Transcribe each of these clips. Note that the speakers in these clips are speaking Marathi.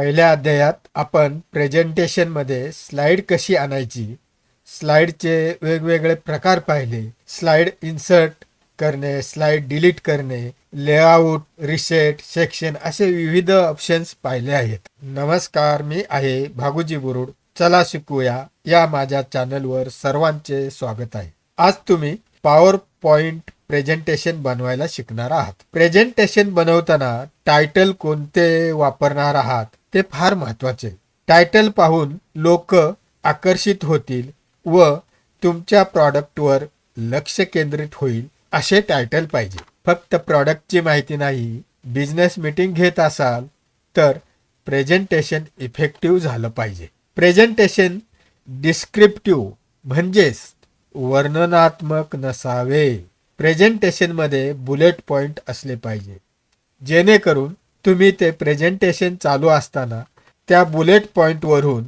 पहिल्या अध्यायात आपण प्रेझेंटेशनमध्ये स्लाइड कशी आणायची? स्लाइडचे वेगवेगळे प्रकार पाहिले. स्लाइड इन्सर्ट करणे स्लाइड डिलीट करणे लेआउट रिसेट सेक्शन असे विविध ऑप्शन्स पाहिले आहेत. नमस्कार मी आहे भागुजी बुरुड. चला शिकूया. या माझ्या चॅनलवर सर्वांचे स्वागत आहे. आज तुम्ही पॉवर पॉइंट प्रेझेंटेशन बनवायला शिकणार आहात. प्रेझेंटेशन बनवताना टायटल कोणते वापरणार आहात? ते फार महत्त्वाचे टायटल पाहून लोक आकर्षित होतील व तुमच्या प्रॉडक्टवर लक्ष केंद्रित होईल असे टायटल पाहिजे. फक्त प्रॉडक्टची माहिती नाही बिझनेस मीटिंग घेत असाल तर प्रेझेंटेशन इफेक्टिव्ह झालं पाहिजे. प्रेझेंटेशन डिस्क्रिप्टिव्ह म्हणजेच वर्णनात्मक नसावे. प्रेझेंटेशनमध्ये बुलेट पॉइंट असले पाहिजे. जेणेकरून तुम्ही ते प्रेझेंटेशन चालू असताना त्या बुलेट पॉईंटवरून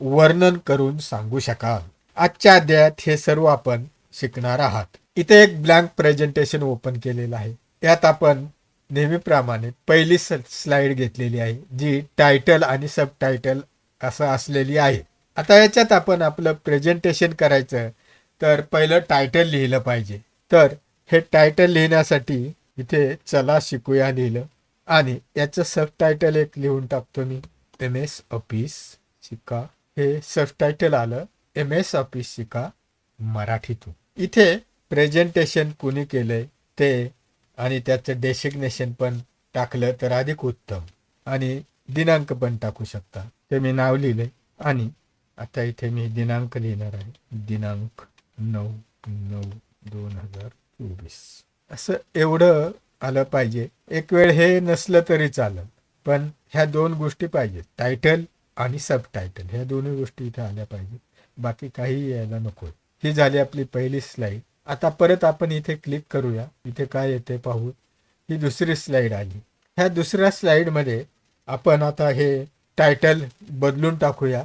वर्णन करून सांगू शकाल. आजच्या अध्यायात हे सर्व आपण शिकणार आहात. इथे एक ब्लँक प्रेझेंटेशन ओपन केलेलं आहे. यात आपण नेहमीप्रमाणे पहिली स्लाइड घेतलेली आहे जी टायटल आणि सब टायटल असं असलेली आहे. आता याच्यात आपण आपलं प्रेझेंटेशन करायचं तर पहिलं टायटल लिहिलं पाहिजे. तर हे टायटल लिहिण्यासाठी इथे चला शिकूया लिहिलं. आणि याचं सबटायटल एक लिहून टाकतो मी. एम एस ऑफिस शिका. हे सबटायटल आलं. एम एस ऑफिस शिका. मराठीतून. इथे प्रेझेंटेशन कुणी केलंय ते आणि त्याचं डेसिग्नेशन पण टाकलं तर अधिक उत्तम. आणि दिनांक पण टाकू शकता. ते मी नाव लिहिलंय. आणि आता इथे मी दिनांक लिहिणार आहे. दिनांक नऊ नऊ दोन हजार चोवीस. असं एवढं आलं पाहिजे. एक वेळ हे नसलं तरी चालेल. पण ह्या दोन गोष्टी पाहिजेत. टायटल आणि सब टायटल ह्या दोन्ही गोष्टी इथे आल्या पाहिजेत. बाकी काही यायला नको. ही झाली आपली पहिली स्लाईड आता परत आपण इथे क्लिक करूया. इथे काय येते पाहू. ही दुसरी स्लाईड आली. ह्या दुसऱ्या स्लाईडमध्ये आपण आता हे टायटल बदलून टाकूया.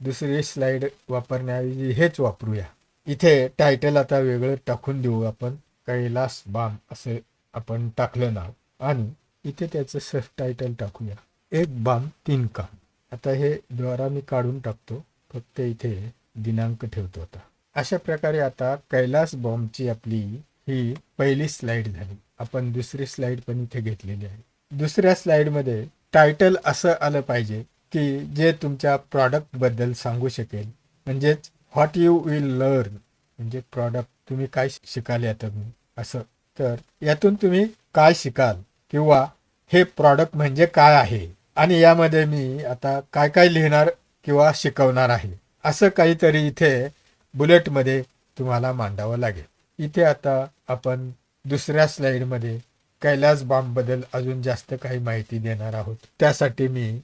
दुसरी स्लाईड वापरण्याऐवजी हेच वापरूया. इथे टायटल आता वेगळं टाकून देऊ आपण. कैलास बाम असे आपण टाकलं नाव. आणि इथे त्याचं सब टायटल टाकूया. एक बाम तीन काम आता हे द्वारा मी काढून टाकतो. फक्त इथे दिनांक ठेवतो आता. अशा प्रकारे आता कैलास बॉम्बची आपली ही पहिली स्लाइड झाली. आपण दुसरी स्लाइड पण इथे घेतलेली आहे. दुसऱ्या स्लाइडमध्ये टायटल असं आलं पाहिजे की जे तुमच्या प्रॉडक्टबद्दल सांगू शकेल. म्हणजेच व्हॉट यू विल लर्न म्हणजे प्रॉडक्ट तुम्ही काय शिकाल यातून असं. तर यातून तुम्ही काय शिकाल? किंवा हे प्रॉडक्ट म्हणजे काय आहे? आणि यामध्ये मी आता काय काय लिहिणार किंवा शिकवणार आहे? असं काहीतरी इथे बुलेटमध्ये तुम्हाला मांडावं लागेल. इथे आता आपण दुसऱ्या स्लाइडमध्ये कैलास बॉम्बबद्दल अजून जास्त काही माहिती देणार आहोत. त्यासाठी मी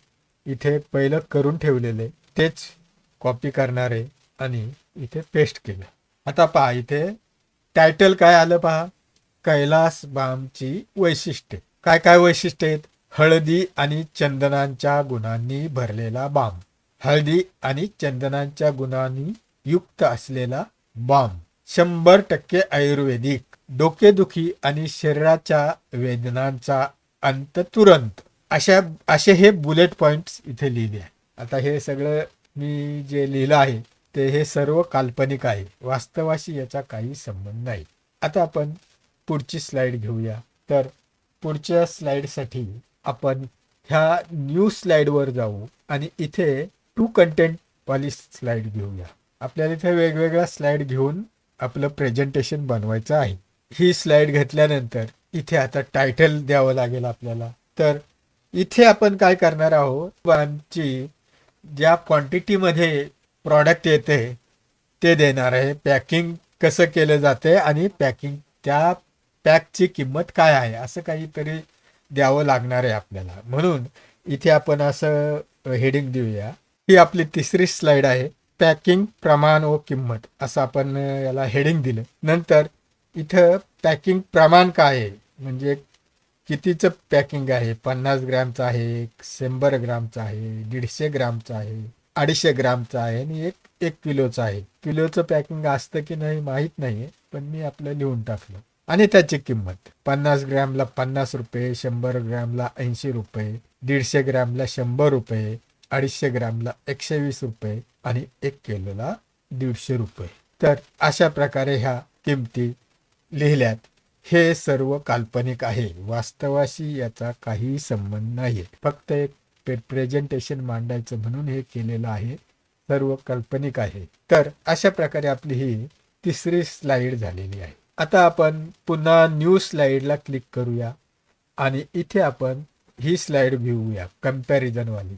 इथे पहिलं करून ठेवलेले तेच कॉपी करणार आहे आणि इथे पेस्ट केलं. आता पहा इथे टायटल काय आलं पहा? कैलास बामची वैशिष्ट्ये. काय काय वैशिष्ट्ये आहेत? हळदी आणि चंदनांच्या गुणांनी भरलेला बाम. हळदी आणि चंदनांच्या गुणांनी युक्त असलेला बाम. शंभर टक्के आयुर्वेदिक. डोकेदुखी आणि शरीराच्या वेदनांचा अंत तुरंत. अशा असे हे बुलेट पॉइंट्स इथे लिहिले आहे. आता हे सगळं मी जे लिहिलं आहे ते हे सर्व काल्पनिक आहे. वास्तवाशी याचा काही संबंध नाही. आता आपण पुढची स्लाईड घेऊया. तर पुढच्या स्लाईडसाठी आपण ह्या न्यू स्लाईडवर जाऊ आणि इथे टू कंटेंट वाली स्लाईड घेऊया. आपल्याला इथे वेगवेगळ्या स्लाईड घेऊन आपलं प्रेझेंटेशन बनवायचं आहे. ही स्लाईड घेतल्यानंतर इथे आता टायटल द्यावं लागेल आपल्याला. तर इथे आपण काय करणार आहोत? आमची ज्या क्वांटिटीमध्ये प्रॉडक्ट येते ते देणार आहे. पॅकिंग कसं केलं जाते आणि पॅकिंग त्या पॅकची किंमत काय आहे? असं काहीतरी द्यावं लागणार आहे आपल्याला. म्हणून इथे आपण असं हेडिंग देऊया. ही आपली तिसरी स्लाइड आहे. पॅकिंग प्रमाण व किंमत. असं आपण याला हेडिंग दिलं. नंतर इथं पॅकिंग प्रमाण काय आहे? म्हणजे कितीचं पॅकिंग आहे? पन्नास ग्रॅमचं आहे शंभर ग्रामचं आहे दीडशे ग्रामचं आहे अडीचशे ग्रामचं आहे आणि एक एक किलोचं आहे. किलोचं पॅकिंग असतं की नाही माहीत नाही पण मी आपलं लिहून टाकलं. आणि त्याची किंमत. पन्नास ग्रॅमला पन्नास रुपये शंभर ग्रॅमला ऐंशी रुपये दीडशे ग्रॅमला शंभर रुपये अडीचशे ग्रॅमला एकशे वीस रुपये आणि एक किलोला दीडशे रुपये. तर अशा प्रकारे ह्या किमती लिहिल्यात. हे सर्व काल्पनिक आहे. वास्तवाशी याचा काही संबंध नाही फक्त एक प्रेझेंटेशन मांडायचं म्हणून हे केलेलं आहे. सर्व काल्पनिक आहे. तर अशा प्रकारे आपली ही तिसरी स्लाइड झालेली आहे. आता आपण पुन्हा न्यू स्लाईडला क्लिक करूया. आणि इथे आपण ही स्लाईड घेऊया कम्पॅरिझनवाली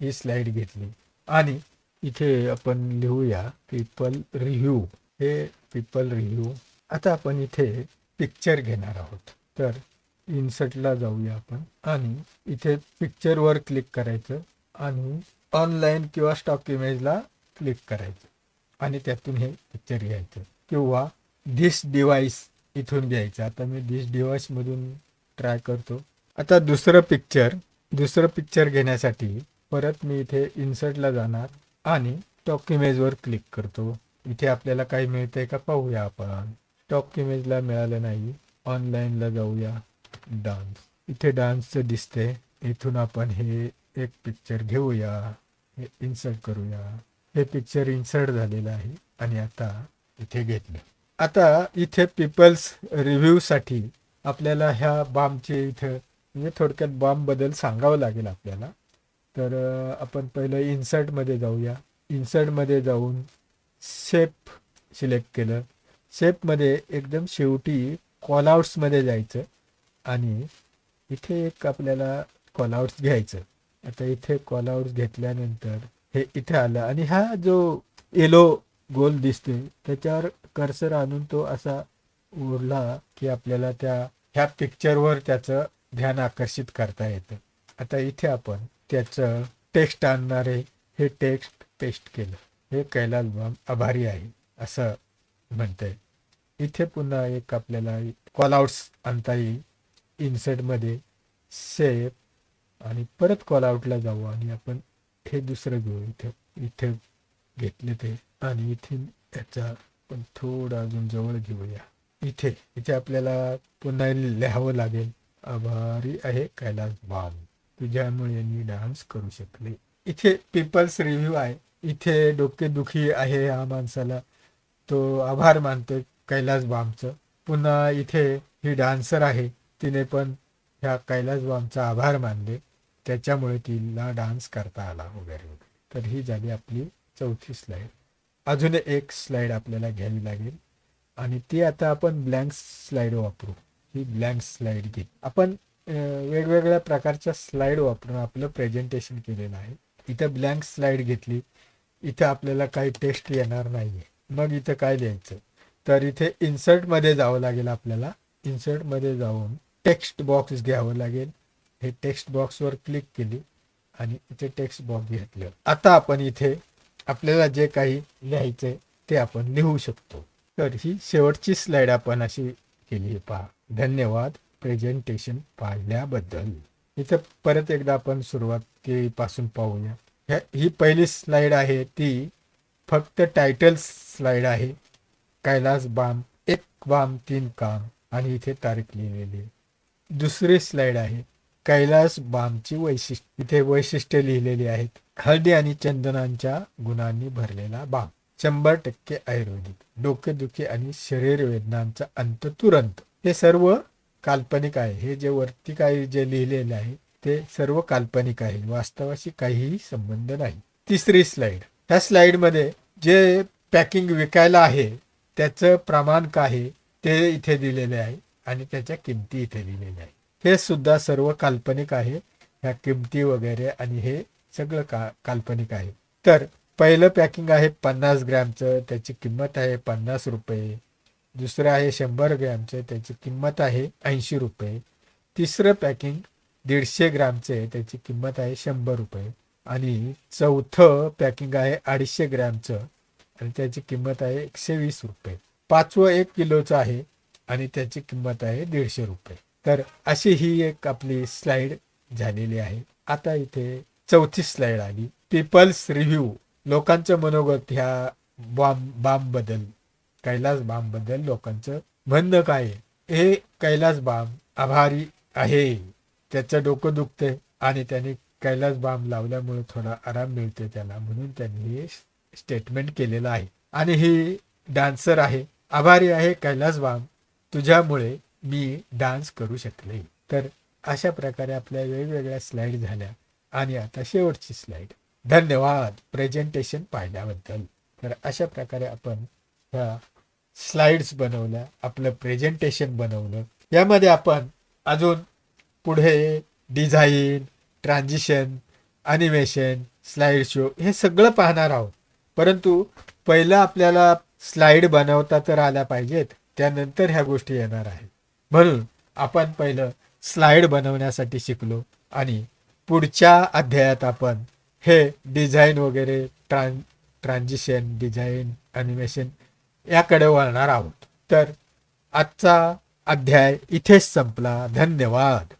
ही स्लाईड घेतली. आणि इथे आपण लिहूया पीपल रिव्ह्यू हे पीपल रिव्ह्यू आता आपण इथे पिक्चर घेणार आहोत. तर इन्सर्टला जाऊया आपण. आणि इथे पिक्चरवर क्लिक करायचं. आणि ऑनलाईन किंवा स्टॉक इमेजला क्लिक करायचं. आणि त्यातून हे पिक्चर घ्यायचं. किंवा दिस डिव्हाइस इथून घ्यायचं आता मी दिस डिव्हाइसमधून ट्राय करतो. आता दुसरं पिक्चर दुसरं पिक्चर घेण्यासाठी परत मी इथे इन्सर्टला जाणार आणि टॉक इमेजवर क्लिक करतो. इथे आपल्याला काही मिळतंय का? पाहूया आपण. टॉक इमेजला मिळालं नाही. ऑनलाईनला जाऊया. डान्स इथे डान्सचं दिसते इथून आपण हे एक पिक्चर घेऊया. हे इन्सर्ट करूया. हे पिक्चर इन्सर्ट झालेलं आहे. आणि आता इथे घेतलं. आता इथे पीपल्स रिव्ह्यूसाठी आपल्याला ह्या बामचे इथं म्हणजे थोडक्यात बामबद्दल सांगावं लागेल आपल्याला. तर आपण पहिलं इन्सर्टमध्ये जाऊया. इन्सर्टमध्ये जाऊन शेप सिलेक्ट केलं. शेपमध्ये एकदम शेवटी कॉलआउट्समध्ये जायचं आणि इथे एक आपल्याला कॉलआउट्स घ्यायचं. आता इथे कॉलआउट्स घेतल्यानंतर हे इथे आलं आणि हा जो येलो गोल दिसतोय. त्याच्यावर कर्सर आणून तो असा उरला की आपल्याला त्या ह्या पिक्चरवर त्याचं ध्यान आकर्षित करता येतं. आता इथे आपण त्याचं टेक्स्ट आणणारे हे टेक्स्ट पेस्ट केलं. हे कैलाल बाम आभारी आहे असं म्हणतंय. इथे पुन्हा एक आपल्याला कॉलआउट्स आणता येईल. इन्सर्टमध्ये सेफ आणि परत कॉलआउटला जाऊ आणि आपण हे दुसरं घेऊ. इथे इथे घेतले ते. आणि इथे याचा पण थोडा अजून जवळ घेऊया. इथे इथे आपल्याला पुन्हा लिहावं लागेल. आभारी आहे कैलास बाल तुझ्यामुळे मी डान्स करू शकले. इथे पीपल्स रिव्ह्यू आहे. इथे डोकेदुखी आहे हा माणसाला. तो आभार मानतोय कैलास बामचं पुन्हा इथे ही डान्सर आहे. तिने पण ह्या कैलास बामचा आभार मानले. त्याच्यामुळे तिला डान्स करता आला वगैरे वगैरे तर ही झाली आपली चौथी स्लाईड अजून एक स्लाईड आपल्याला घ्यावी लागेल. आणि ती आता आपण ब्लँक स्लाईड वापरू. ही ब्लँक स्लाईड घे. आपण वेगवेगळ्या प्रकारच्या स्लाईड वापरून आपलं प्रेझेंटेशन केलेलं आहे. इथं ब्लँक स्लाईड घेतली. इथं आपल्याला काही टेस्ट येणार नाहीये. मग इथं काय लिहायचं? तर इथे इन्सर्टमध्ये जावं लागेल आपल्याला. इन्सर्टमध्ये जाऊन टेक्स्ट बॉक्स घ्यावं लागेल. हे टेक्स्ट बॉक्सवर क्लिक केली. आणि इथे टेक्स्ट बॉक्स घेतलं. आता आपण इथे आपल्याला जे काही लिहायचंय ते आपण लिहू शकतो. तर ही शेवटची स्लाइड आपण अशी केली पहा. धन्यवाद प्रेझेंटेशन पाहिल्याबद्दल. इथं परत एकदा आपण सुरुवात पासून पाहूया. ह्या- ही पहिली स्लाइड आहे ती फक्त टायटल स्लाइड आहे. कैलास बाम एक बाम तीन काम आणि इथे तारीख लिहिलेली आहे. दुसरी स्लाइड आहे कैलास बामची वैशिष्ट्य इथे वैशिष्ट्य लिहिलेली आहेत. हळदी आणि चंदनांच्या गुणांनी भरलेला बाग. शंभर टक्के आयुर्वेदिक. डोकेदुखी आणि शरीर वेदनांचा अंत तुरंत. हे सर्व काल्पनिक आहे. हे जे वरती काही जे लिहिलेले आहे ते सर्व काल्पनिक आहे. वास्तवाशी काहीही संबंध नाही. तिसरी स्लाइड. ह्या स्लाइडमध्ये जे पॅकिंग विकायला आहे त्याचं प्रमाण काय आहे ते इथे दिलेले आहे आणि त्याच्या किमती इथे दिलेल्या आहे हे सुद्धा सर्व काल्पनिक आहे. ह्या किमती वगैरे आणि हे सगळं का काल्पनिक आहे. तर पहिलं पॅकिंग आहे पन्नास ग्रॅमचं त्याची किंमत आहे पन्नास रुपये. दुसरं आहे शंभर ग्रॅमचं त्याची किंमत आहे ऐंशी रुपये. तिसरं पॅकिंग दीडशे ग्रॅमचं आहे त्याची किंमत आहे शंभर रुपये. आणि चौथं पॅकिंग आहे अडीचशे ग्रॅमचं आणि त्याची किंमत आहे एकशे वीस रुपये. पाचवं एक किलोचं आहे आणि त्याची किंमत आहे दीडशे रुपये. तर अशी ही एक आपली स्लाइड झालेली आहे. आता इथे चौथी स्लाइड आली पीपल्स रिव्ह्यू लोकांचं मनोगत ह्या बॉम्ब बाम बदल कैलास बामबद्दल लोकांचं म्हणणं काय आहे? हे कैलास बाम आभारी आहे. त्याचं डोकं दुखते आणि त्यांनी कैलास बाम लावल्यामुळे थोडा आराम मिळतोय त्याला म्हणून त्यांनी हे स्टेटमेंट केलेलं आहे. आणि ही डान्सर आहे. आभारी आहे कैलास बाम. तुझ्यामुळे मी डान्स करू शकले. तर अशा प्रकारे आपल्या वेगवेगळ्या स्लाईड झाल्या. आणि आता शेवटची स्लाईड धन्यवाद प्रेझेंटेशन पाहिल्याबद्दल. तर अशा प्रकारे आपण ह्या स्लाइड्स बनवल्या आपलं प्रेझेंटेशन बनवलं. यामध्ये आपण अजून पुढे design transition animation slide show हे सगळं पाहणार आहोत. परंतु पहिलं आपल्याला स्लाईड बनवता तर आल्या पाहिजेत त्यानंतर ह्या गोष्टी येणार आहेत. म्हणून आपण पहिलं स्लाईड बनवण्यासाठी शिकलो आणि पुढच्या अध्यायात आपण हे डिझाईन वगैरे ट्रान ट्रान्झिशन डिझाईन अॅनिमेशन याकडे वळणार आहोत. तर आजचा अध्याय इथेच संपला. धन्यवाद.